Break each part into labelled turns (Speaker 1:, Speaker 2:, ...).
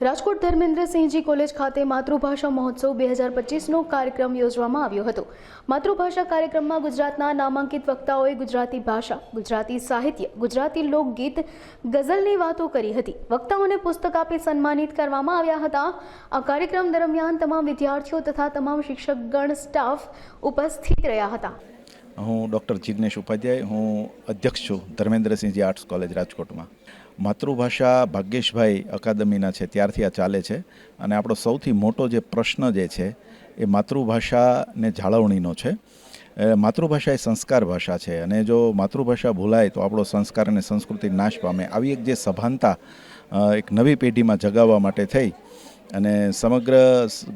Speaker 1: Rajkot Dharmendrasinhji college ખાતે માતૃભાષા મહોત્સવ બે હજાર પચીસનો કાર્યક્રમ યોજવામાં આવ્યો હતો. માતૃભાષા કાર્યક્રમમાં ગુજરાતના નામાંકિત વક્તાઓએ ગુજરાતી ભાષા, ગુજરાતી સાહિત્ય, ગુજરાતી લોકગીત, ગઝલની વાતો કરી હતી. વક્તાઓને પુસ્તક આપી સન્માનિત કરવામાં આવ્યા હતા. આ કાર્યક્રમ દરમિયાન તમામ વિદ્યાર્થીઓ તથા તમામ શિક્ષકગણ સ્ટાફ ઉપસ્થિત રહ્યા હતા.
Speaker 2: હું ડૉક્ટર જિજ્ઞેશ ઉપાધ્યાય, હું અધ્યક્ષ છું ધર્મેન્દ્રસિંહજી આર્ટ્સ કોલેજ રાજકોટમાં. માતૃભાષા ભાગ્યેશભાઈ અકાદમીના છે, ત્યારથી આ ચાલે છે. અને આપણો સૌથી મોટો જે પ્રશ્ન જે છે, એ માતૃભાષાને જાળવણીનો છે. માતૃભાષા એ સંસ્કાર ભાષા છે. અને જો માતૃભાષા ભૂલાય, તો આપણો સંસ્કાર અને સંસ્કૃતિ નાશ પામે. આવી એક જે સભાનતા એક નવી પેઢીમાં જગાવવા માટે થઈ. અને સમગ્ર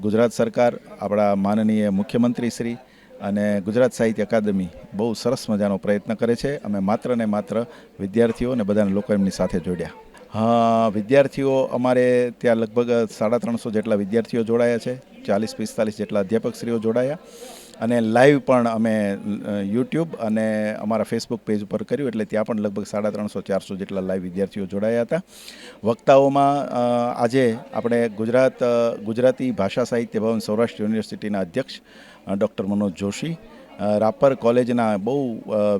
Speaker 2: ગુજરાત સરકાર, આપણા માનનીય મુખ્યમંત્રી શ્રી અને ગુજરાત સાહિત્ય અકાદમી બહુ સરસ મજાનો પ્રયત્ન કરે છે. અમે માત્ર ને માત્ર વિદ્યાર્થીઓ અને બધાને લોકો એમની સાથે જોડ્યા. હા, વિદ્યાર્થીઓ અમારે ત્યાં લગભગ સાડા ત્રણસો જેટલા વિદ્યાર્થીઓ જોડાયા છે. ચાલીસ, પિસ્તાલીસ જેટલા અધ્યાપકશ્રીઓ જોડાયા. અને લાઈવ પણ અમે યુટ્યુબ અને અમારા ફેસબુક પેજ ઉપર કર્યું એટલે ત્યાં પણ લગભગ સાડા ત્રણસો, ચારસો જેટલા લાઈવ વિદ્યાર્થીઓ જોડાયા હતા. વક્તાઓમાં આજે આપણે ગુજરાત ગુજરાતી ભાષા સાહિત્ય ભવન સૌરાષ્ટ્ર યુનિવર્સિટીના અધ્યક્ષ ડૉક્ટર મનોજ જોશી. રાપર કોલેજના બહુ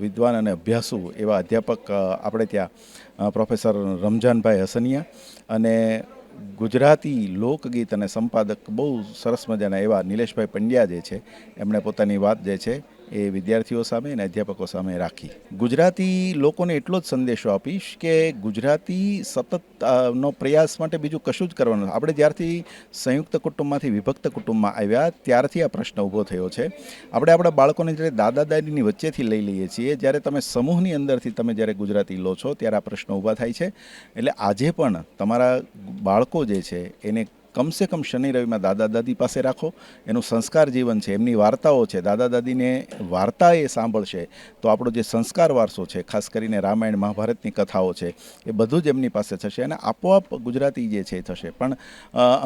Speaker 2: વિદ્વાન અને અભ્યાસુ એવા અધ્યાપક આપણે ત્યાં પ્રોફેસર રમજાનભાઈ હસનિયા અને ગુજરાતી લોકગીત અને સંપાદક બહુ સરસ મજાના એવા નિલેશભાઈ પંડ્યા જે છે, એમણે પોતાની વાત જે છે એ વિદ્યાર્થીઓ સામે અને અધ્યાપકો સામે રાખી. ગુજરાતી લોકોને એટલો જ સંદેશો આપીશ કે ગુજરાતી સતત નો પ્રયાસ માટે બીજું કશું જ કરવાનું આપણે જ્યારથી સંયુક્ત કુટુંબમાંથી વિભક્ત કુટુંબમાં આવ્યા, ત્યારથી આ પ્રશ્ન ઊભો થયો છે. આપણે આપણા બાળકોને જ્યારે દાદા દાદીની વચ્ચેથી લઈ લઈએ છીએ, જ્યારે તમે સમૂહની અંદરથી તમે જ્યારે ગુજરાતી લો છો, ત્યારે આ પ્રશ્ન ઊભા થાય છે. એટલે આજે પણ તમારા બાળકો જે છે, એને કમસે કમ શનિ રવિમાં દાદા દાદી પાસે રાખો. એનું સંસ્કાર જીવન છે, એમની વાર્તાઓ છે. દાદા દાદીને વાર્તા એ સાંભળશે તો આપણો જે સંસ્કાર વારસો છે, ખાસ કરીને રામાયણ, મહાભારતની કથાઓ છે, એ બધું જ એમની પાસે થશે અને આપોઆપ ગુજરાતી જે છે એ થશે. પણ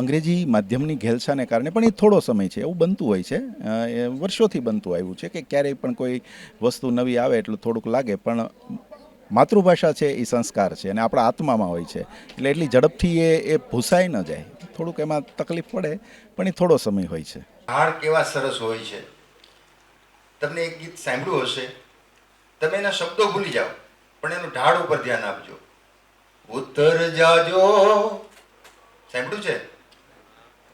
Speaker 2: અંગ્રેજી માધ્યમની ઘેલછાને કારણે પણ એ થોડો સમય છે, એવું બનતું હોય છે. એ વર્ષોથી બનતું આવ્યું છે કે ક્યારેય પણ કોઈ વસ્તુ નવી આવે એટલું થોડુંક લાગે, પણ માતૃભાષા છે એ સંસ્કાર છે અને આપણા આત્મામાં હોય છે. એટલે એટલી ઝડપથી એ એ ભૂસાઈ ન જાય. થોડુંક એમાં તકલીફ પડે, પણ એ થોડો સમય હોય છે.
Speaker 3: હાર કેવા સરસ હોય છે. તમને એક ગીત સાંભળ્યું હશે. તમે એના શબ્દો ભૂલી જાઓ, પણ એનું ઢાળ ઉપર ધ્યાન આપજો. ઉત્તર જાજો. સાંભળ્યું છે?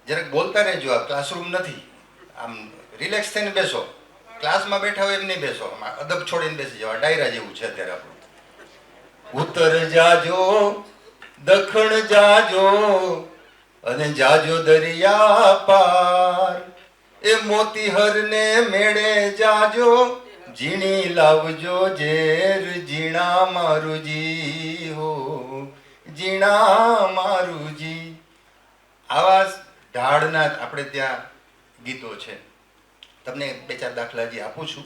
Speaker 3: જરાક બોલતા રહેજો, આ ક્લાસરૂમ નથી. આમ રિલેક્સ થઈને બેસો. ક્લાસમાં બેઠા હોય એમ નહીં બેસો. અદબ છોડીને બેસી જવા ડાયરા જેવું છે અત્યારે આપણું. ઉત્તર જાજો દખણ જાજો અને જાજો દરિયા પાર. એ મોતીહરને મેળે જાજો, ઝીણી લાવજો ઝેર. ઝીણા મારુજી હો, ઝીણા મારુજી. આવા ઢાળના આપણે ત્યાં ગીતો છે. તમને બે ચાર દાખલા જે આપું છું.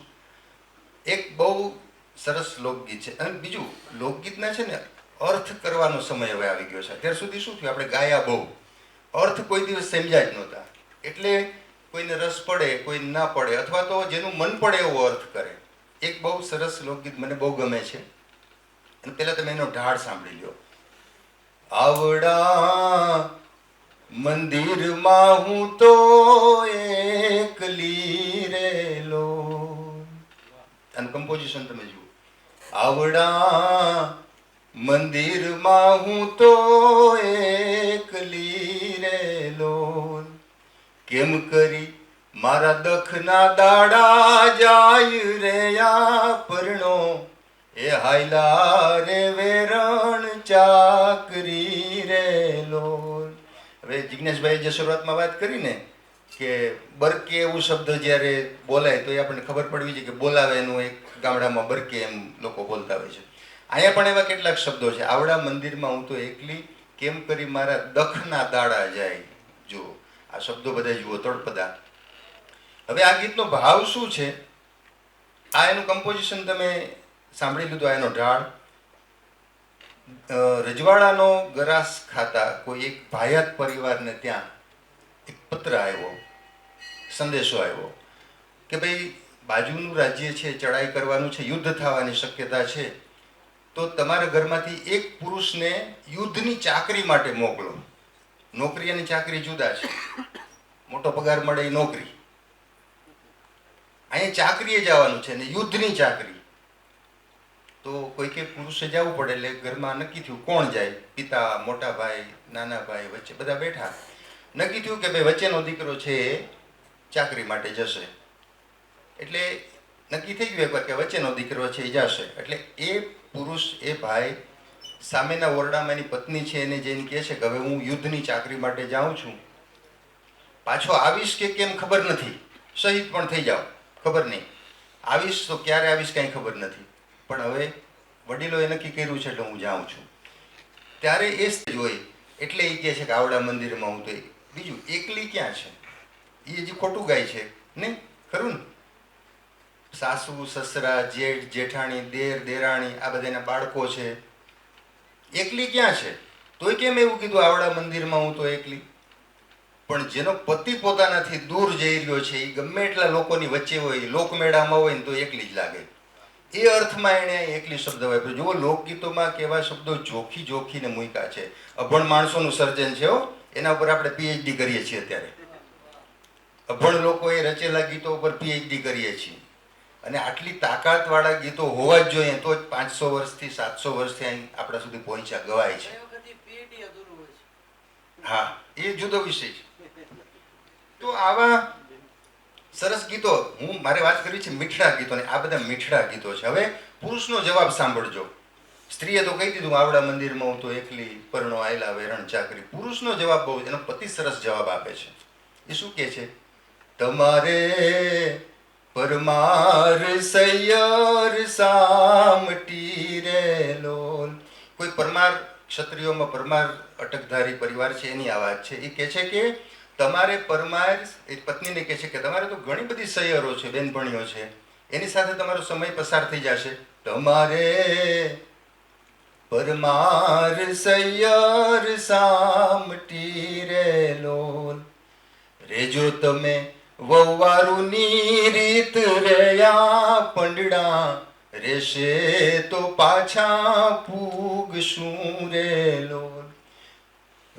Speaker 3: એક બહુ સરસ લોકગીત છે. અને બીજું, લોકગીતના છે ને અર્થ કરવાનો સમય હવે આવી ગયો છે. અત્યાર સુધી શું થયું? આપણે ગાયા બહુ. અર્થ કોઈ દિવસ સમજ્યા જ નહોતા. એટલે કોઈને રસ પડે, કોઈ ના પડે, અથવા તો જેનું મન પડે એવો અર્થ કરે. એક બહુ સરસ લોકગીત મને બહુ ગમે છે. અને પહેલાં તમે એનો ઢાળ સાંભળી લો. આવડા મંદિરમાં હું તો એકલી રેલો અને કમ્પોઝિશન તમે જુઓ. આવડા મંદિરમાં હું તો એકલી રેલો કેમ કરી મારા દખના દાડા જાય રે આ પરણો? એ હાયલા રે વેરણ ચાકરી રેલો હવે જિજ્ઞેશભાઈ જે શરૂઆતમાં વાત કરી ને કે બરકે એવું શબ્દ જ્યારે બોલાય તો એ આપણને ખબર પડવી છે કે બોલાવે એનું એક ગામડામાં બરકે એમ લોકો બોલતા હોય છે. અહીંયા પણ એવા કેટલાક શબ્દો છે. આવડા મંદિરમાં હું તો એકલી કેમ કરી મારા દખના દાડા જાય? જુઓ, આ શબ્દો બધા જુઓ, તળપદા. હવે આ ગીતનો ભાવ શું છે? આ એનું કમ્પોઝિશન તમે સાંભળી લીધું, આ એનો ઢાળ. રજવાડાનો ગરાસ ખાતા કોઈ એક ભાયાત પરિવારને ત્યાં પત્ર આવ્યો, સંદેશો આવ્યો કે ભાઈ બાજુનું રાજ્ય છે, ચડાઈ કરવાનું છે, યુદ્ધ થવાની શક્યતા છે, તો તમારા ઘરમાંથી એક પુરુષને યુદ્ધની ચાકરી માટે મોકલો. નોકરી અને ચાકરી જુદા છે. મોટો પગાર મળે એ નોકરી. અહીંયા ચાકરીએ જવાનું છે ને યુદ્ધની ચાકરી. તો કોઈ કે પુરુષે જવું પડે એટલે ઘરમાં નક્કી થયું કોણ જાય? પિતા, મોટા ભાઈ, નાના ભાઈ વચ્ચે બધા બેઠા. નક્કી થયું કે ભાઈ વચ્ચેનો દીકરો છે એ ચાકરી માટે જશે. એટલે નક્કી થઈ ગયું એકવાર કે વચ્ચેનો દીકરો છે એ જશે. એટલે એ પુરુષ, એ ભાઈ સામેના ઓરડામાં એની પત્ની છે એને જઈને કહે છે કે હવે હું યુદ્ધની ચાકરી માટે જાઉં છું. પાછો આવીશ કે કેમ ખબર નથી. શહીદ પણ થઈ જાઓ. ખબર નહીં. આવીશ તો ક્યારે આવીશ કાંઈ ખબર નથી. પણ હવે વડીલોએ નક્કી કર્યું છે એટલે હું જાઉં છું. ત્યારે એ જ જોઈ એટલે એ કહે છે કે આવડા મંદિરમાં હું તો બીજું એકલી ક્યાં છે? એ હજી ખોટું ગાય છે, નહીં? ખરું ને? સાસુ, સસરા, જેઠ, જેઠાણી, દેર, દેરાણી, આ બધાના બાળકો છે. એકલી ક્યાં છે? તોય કેમ એવું કીધું, આવડા મંદિરમાં હું તો એકલી? પણ જેનો પતિ પોતાનાથી દૂર જઈ રહ્યો છે એ ગમે એટલા લોકોની વચ્ચે હોય લોકમેળામાં હોય ને તો એકલી જ લાગે. એ અર્થમાં એણે એકલી શબ્દ વાપર્યો. જુઓ, લોકગીતોમાં કેવા શબ્દો જોખી જોખીને મૂક્યા છે. અભણ માણસોનું સર્જન છે હો. એના ઉપર આપણે પીએચડી કરીએ છીએ અત્યારે. અભણ લોકોએ રચેલા ગીતો ઉપર પીએચડી કરીએ છીએ. અને આટલી તાકાતવાળા ગીતો હોવા જ જોઈએ તો જ પાંચસો વર્ષથી સાતસો વર્ષથી અહીં આપણા સુધી પહોંચ્યા ગવાય છે. હા એ જુદો વિષય છે. તો આવા સરસ ગીતો હું મારે વાત કરવી છે મીઠડા ગીતોને. આ બધા મીઠડા ગીતો છે. હવે પુરુષનો જવાબ સાંભળજો. સ્ત્રીએ તો કહી દીધું આવડા મંદિરમાં હું તો એકલી પરણો આયલા વેરણ ચાકરી. પુરુષનો જવાબ બહુ એનો પતિ સરસ જવાબ આપે છે. એ શું કહે છે? તમારે પરમાર સૈયર સામટી રે લોલ. કોઈ પરમાર ક્ષત્રિયોમાં પરમાર અટકધારી પરિવાર છે એની આ વાત છે. એ કહે છે કે તમારે પરમાર એ પત્નીને કહે છે કે તમારે તો ઘણી બધી સૈયરો છે બેનપણીઓ છે. એની સાથે તમારો સમય પસાર થઈ જશે. તમારે પરમાર સૈયર સામટી રે લોલ રેજો તમે વવારુની રીત રહ્યા પંડડા. રેશે તો પાછા પૂગશું રે લોલ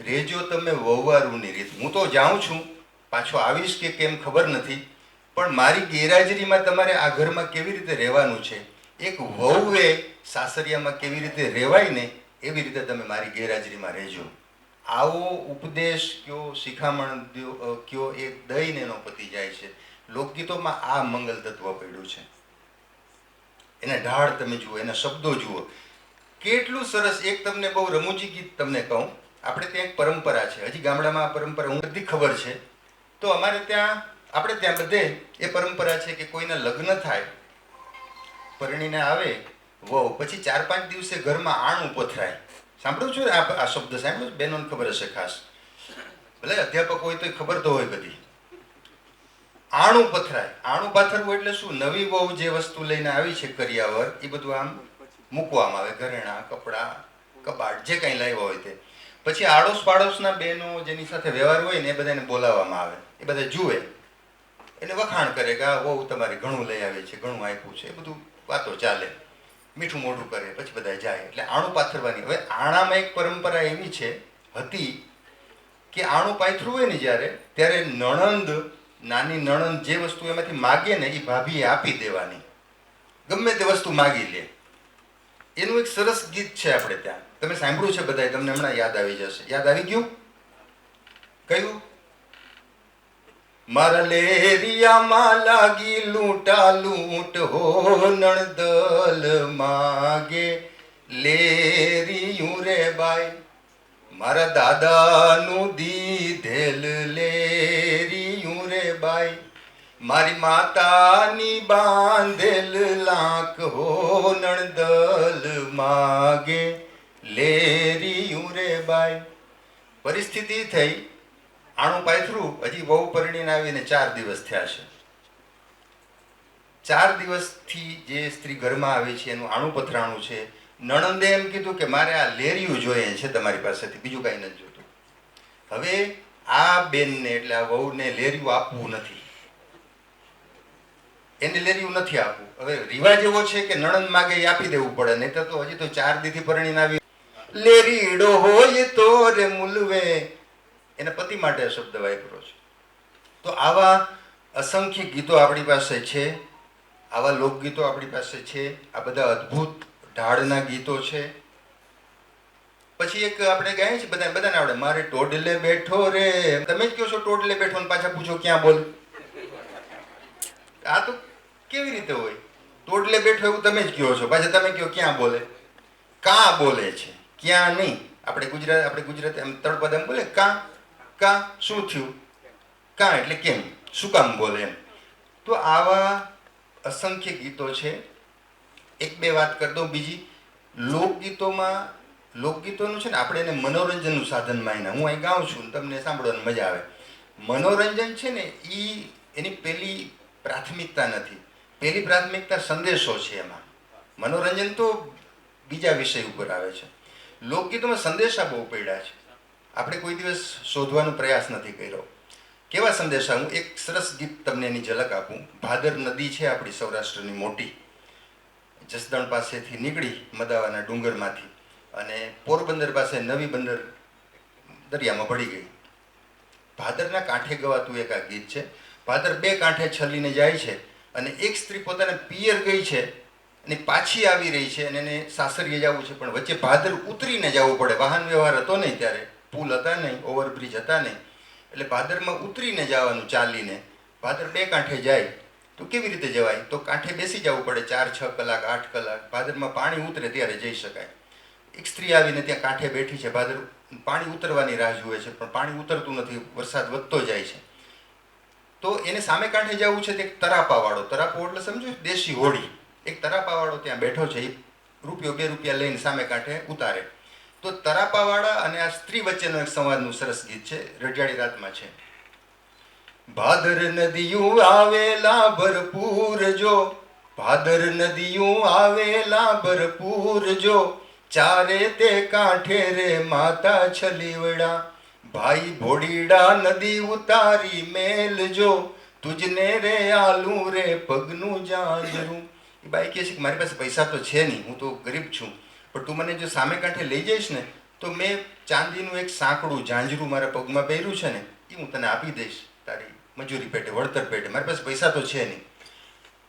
Speaker 3: રેજો તમે વવારુની રીત. હું તો જાઉં છું. પાછો આવીશ કે કેમ ખબર નથી. પણ મારી ગેરહાજરીમાં તમારે આ ઘરમાં કેવી રીતે રહેવાનું છે? એક વહુએ સાસરિયામાં કેવી રીતે રહેવાય ને એવી રીતે તમે મારી ગેરહાજરીમાં રહેજો. આવો ઉપદેશ કયો, શિખામણ કયો એ દઈને એનો પતિ જાય છે. લોકગીતોમાં આ મંગલ તત્વ પડ્યું છે. એના ઢાળ તમે જુઓ, એના શબ્દો જુઓ. કેટલું સરસ, એક તમને બહુ રમૂજી ગીત તમને કહું. આપણે ત્યાં એક પરંપરા છે. હજી ગામડામાં આ પરંપરા હું બધી ખબર છે. તો અમારે ત્યાં, આપણે ત્યાં બધે એ પરંપરા છે કે કોઈના લગ્ન થાય પરણીને આવે, વહુ. પછી ચાર પાંચ દિવસે ઘરમાં આણું પથરાય સાંભળ્યું છું આ આ શબ્દ સાંભળ્યો? બહેનોને ખબર હશે ખાસ. ભલે અધ્યાપક હોય તો ખબર તો હોય બધી. આણું પથરાય આણું પાથરવું એટલે શું? નવી વહુ જે વસ્તુ લઈને આવી છે કરિયાવર, એ બધું આમ મૂકવામાં આવે. ઘરેણાં, કપડાં, કબાટ, જે કંઈ લાવ્યા હોય તે. પછી આડોશ પાડોશના બહેનો જેની સાથે વ્યવહાર હોય ને એ બધાને બોલાવવામાં આવે. એ બધા જુએ. એને વખાણ કરે કે આ વહુ તમારે ઘણું લઈ આવે છે, ઘણું આપ્યું છે, એ બધું વાતો ચાલે. મીઠું મોઢું કરે, પછી બધા જાય. એટલે આણું પાથરવાની. હવે આણામાં એક પરંપરા એવી છે, હતી કે આણું પાથરું હોય ને જ્યારે, ત્યારે નણંદ, નાની નણંદ જે વસ્તુ એમાંથી માગે ને એ ભાભીએ આપી દેવાની. ગમે તે વસ્તુ માગી લે. એનું એક સરસ ગીત છે આપણે ત્યાં. તમે સાંભળ્યું છે બધાએ તમને હમણાં યાદ આવી જશે. યાદ આવી ગયું? કયું? મારા લેરિયામાં લાગી લૂંટા લૂંટ હો નણદલ માગે. લેરિયું રે બાઈ, મારા દાદાનું દીધેલ લેરિયું રે બાઈ. મારી માતાની બાંધેલ લાંક હો નણદલ માગે. લેરિયું રે બાઈ, પરિસ્થિતિ થઈ. આણું પાથરું, હજી બહુ પરિણીને આવીને ચાર દિવસ થયા છે. ચાર દિવસથી જે સ્ત્રી ઘરમાં આવી છે, એનું આણું પથરાણું છે. નણંદે એમ કીધું કે મારે આ લેરિયું જોઈએ છે તમારી પાસેથી, બીજું કાંઈ નથી જોતું. હવે આ બેનને, એટલે આ વહુને લેરિયું આપવું નથી. એને લેરિયું નથી આપવું. હવે રિવાજ એવો છે કે નણંદ માગે આપી દેવું પડે નહીં તો હજી તો ચાર દીથી પરણીને આવી લેરીડો હોય તો રે મુલવે. એના પતિ માટે શબ્દ વાપરો છે. તો આવા અસંખ્ય ગીતો આપણી પાસે છે. આવા લોકગીતો આપણી પાસે છે. આ બધા અદ્ભુત ઢાળના ગીતો છે. પછી એક આપણે ગાઈએ છીએ બધા બધાને આવડે. મારે ટોડલે બેઠો રે. તમે જ કહો છો ટોડલે બેઠો ને પાછા પૂછો ક્યાં બોલ. આ તો કેવી રીતે હોય? ટોડલે બેઠો એવું તમે જ કહો છો. પાછા તમે કહો ક્યાં બોલે? કાં બોલે છે? ક્યાં નહીં? આપણે ગુજરાત, આપણે ગુજરાતી એમ તળપદ એમ બોલે, કાં કાં શું થયું? કાં એટલે કેમ? શું કામ બોલે એમ? તો આવા અસંખ્ય ગીતો છે. એક બે વાત કરી દઉં બીજી. લોકગીતોમાં, લોકગીતોનું છે ને, આપણે એને મનોરંજનનું સાધન માન્યા. હું અહીં ગાઉં છું તમને સાંભળવાની મજા આવે. મનોરંજન છે ને એ એની પહેલી પ્રાથમિકતા નથી. પેલી પ્રાથમિકતા સંદેશો છે એમાં. મનોરંજન તો બીજા વિષય ઉપર આવે છે. લોકગીતોમાં સંદેશા બહુ પડ્યા છે. આપણે કોઈ દિવસ શોધવાનો પ્રયાસ નથી કર્યો. કેવા સંદેશા હું એક સરસ ગીત તમને એની ઝલક આપું. ભાદર નદી છે આપણી સૌરાષ્ટ્રની મોટી. જસદણ પાસેથી નીકળી મદાવાના ડુંગરમાંથી અને પોરબંદર પાસે નવી બંદર દરિયામાં પડી ગઈ. ભાદરના કાંઠે ગવાતું એક આ ગીત છે. ભાદર બે કાંઠે છલીને જાય છે અને એક સ્ત્રી પોતાને પિયર ગઈ છે અને પાછી આવી રહી છે અને એને સાસરીએ જવું છે. પણ વચ્ચે ભાદર ઉતરીને જવું પડે. વાહન વ્યવહાર હતો નહીં ત્યારે. પુલ હતા નહીં, ઓવરબ્રિજ હતા નહીં. એટલે ભાદરમાં ઉતરીને જવાનું, ચાલીને. ભાદર બે કાંઠે જાય, તો કેવી રીતે જવાય? તો કાંઠે બેસી જવું પડે, ચાર, છ કલાક, આઠ કલાક. ભાદરમાં પાણી ઉતરે ત્યારે જઈ શકાય. એક સ્ત્રી આવીને ત્યાં કાંઠે બેઠી છે. ભાદર પાણી ઉતરવાની રાહ જુએ છે, પણ પાણી ઉતરતું નથી, વરસાદ વધતો જાય છે. તો એને સામે કાંઠે જવું છે, તે એક તરાપાવાળો, તરાપો એટલે સમજો દેશી હોડી. એક તરાપાવાળો ત્યાં બેઠો છે, એ રૂપિયો, બે રૂપિયા લઈને સામે કાંઠે ઉતારે. તો તરાપાવાળા અને આ સ્ત્રી વચ્ચેનો એક સંવાદનું સરસ ગીત છે, રઢિયાળી રાતમાં છે. ભાદર નદીયું આવેલા ભરપૂર જો, ભાદર નદીયું આવેલા ભરપૂર જો, ચારે તે કાંઠે રે માતા છલીવડા. ભાઈ ભોડીડા નદી ઉતારી મેલ જો, તુજને રે આલું રે પગનું જાજરું બાઈ કહે છે કે મારી પાસે પૈસા તો છે નહીં, હું તો ગરીબ છું. પણ તું મને જો સામે કાંઠે લઈ જઈશ ને, તો મેં ચાંદીનું એક સાંકડું ઝાંઝરું મારા પગમાં પહેર્યું છે ને, એ હું તને આપી દઈશ તારી મજૂરી પેટે, વળતર પેટે. મારી પાસે પૈસા તો છે નહીં.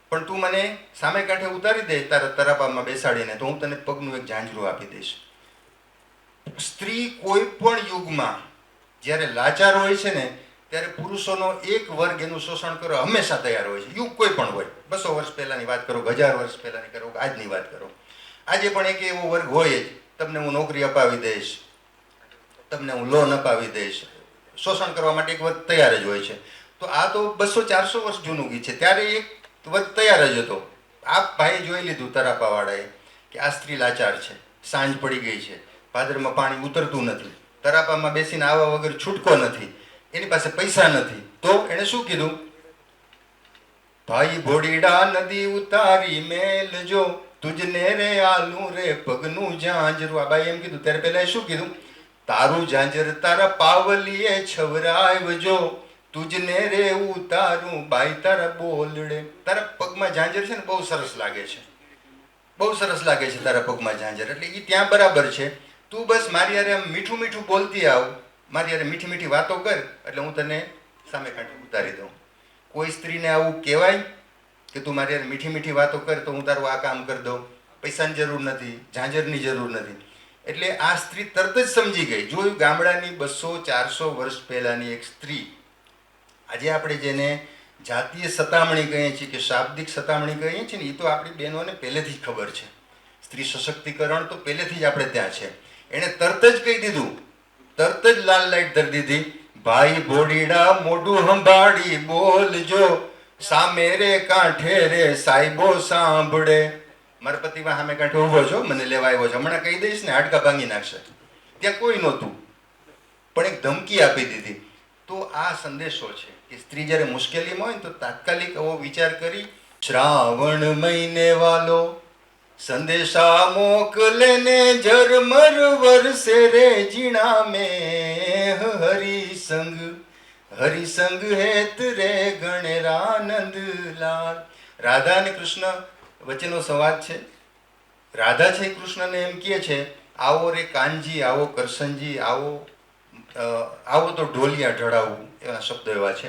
Speaker 3: પણ તું મને સામે કાંઠે ઉતારી દે, તારા તરાપામાં બેસાડીને, તો હું તને પગનું એક ઝાંઝરું આપી દઈશ. સ્ત્રી કોઈ પણ યુગમાં જ્યારે લાચાર હોય છે ને, ત્યારે પુરુષોનો એક વર્ગ એનું શોષણ કરવા હંમેશા તૈયાર હોય છે. યુગ કોઈ પણ હોય. બસો વર્ષ પહેલાંની વાત કરો, હજાર વર્ષ પહેલાંની કરો આજની વાત કરો. આજે પણ એક એવો વર્ગ હોય જ, તમને હું નોકરી અપાવી દઈશ, તમને હું લોન અપાવી દઈશ. શોષણ કરવા માટે એક વર્ગ તૈયાર જ હોય છે. તો આ તો બસો ચારસો વર્ષ જૂનું ગીત છે. ત્યારે એક વર્ગ તૈયાર જ હતો. આ ભાઈએ જોઈ લીધું તરાપાવાળાએ કે આ સ્ત્રી લાચાર છે. સાંજ પડી ગઈ છે. ભાદરમાં પાણી ઉતરતું નથી. તરાપામાં બેસીને આવા વગર છૂટકો નથી. એની પાસે પૈસા નથી. તો એણે શું કીધું? ભાઈ ભોડીડા નદી ઉતારી મેલ જો. તુજને રે આલું રે પગનું ઝાંઝરું. આ બાઈ એમ કીધું, ત્યારે પહેલા શું કીધું? તારું ઝાંઝર તારા પાવલીએ છવરાવજો તુજને રે ઉતારું બાઈ તારા બોલડે. તારા પગમાં ઝાંઝર છે ને, બહુ સરસ લાગે છે. બહુ સરસ લાગે છે તારા પગમાં ઝાંઝર. એટલે એ ત્યાં બરાબર છે. તું બસ મારી યારે મીઠું મીઠું બોલતી આવ. મારી યારે મીઠી મીઠી વાતો કર. એટલે હું તને સામે કાંઠે ઉતારી દઉં. કોઈ સ્ત્રીને આવું કહેવાય કે તું મારી મીઠી મીઠી વાતો કર તો હું તારું આ કામ કરી દઉં. પૈસાની જરૂર નથી, ઝાંઝરની જરૂર નથી. એટલે આ સ્ત્રી તરત જ સમજી ગઈ. જોયું ગામડાની બસો ચારસો વર્ષ પહેલાંની એક સ્ત્રી, આજે આપણે જેને જાતીય સતામણી કહીએ છીએ કે શાબ્દિક સતામણી કહીએ છીએ ને એ તો આપણી બહેનોને પહેલેથી જ ખબર છે. સ્ત્રી સશક્તિકરણ તો પહેલેથી જ આપણે ત્યાં છે. એણે તરત જ કહી દીધું. તરત જ લાલ લાઈટ ધરી દીધી. ભાઈ બોડીડા મોઢું સંભાળી બોલજો. સામે રે કાંઠે રે, સાહેબો સાંભળે. મારા સામે કાંઠે ઊભો છો, મને લેવા આવ્યો છે. હમણાં કહી દઈશ ને, હાડકા ભાંગી નાખશે. ત્યાં કોઈ નહોતું. પણ એક ધમકી આપી દીધી. તો આ સંદેશો છે કે સ્ત્રી જ્યારે મુશ્કેલીમાં હોય ને, તો તાત્કાલિક એવો વિચાર કરી, શ્રાવણ મહિને વાલો, સંદેશા મોકલે ને, ઝરમર વરસે રે જીણા મેં હરિસંગ હરિસંગ હેત રે ગણેરાનંદ લાલ. રાધા અને કૃષ્ણ વચ્ચેનો સંવાદ છે. રાધા છે, કૃષ્ણને એમ કહે છે, આવો રે કાનજી, આવો કરશનજી આવો આવો તો ઢોલિયા ઢળાવું, એવા શબ્દો એવા છે.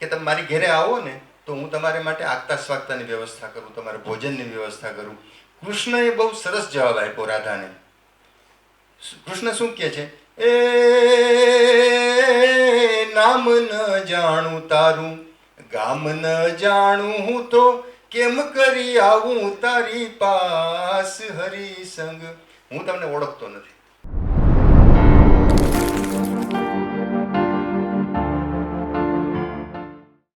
Speaker 3: કે તમે મારી ઘરે આવો ને, તો હું તમારે માટે આગતા સ્વાગતાની વ્યવસ્થા કરું, તમારે ભોજનની વ્યવસ્થા કરું. કૃષ્ણએ બહુ સરસ જવાબ આપ્યો રાધાને. કૃષ્ણ શું કહે છે? એ નામ ન જાણું તારું, ગામ ન જાણું હું તો કેમ કરી આવું તારી પાસ હરિસંગ હું તમને ઓળખતો નથી.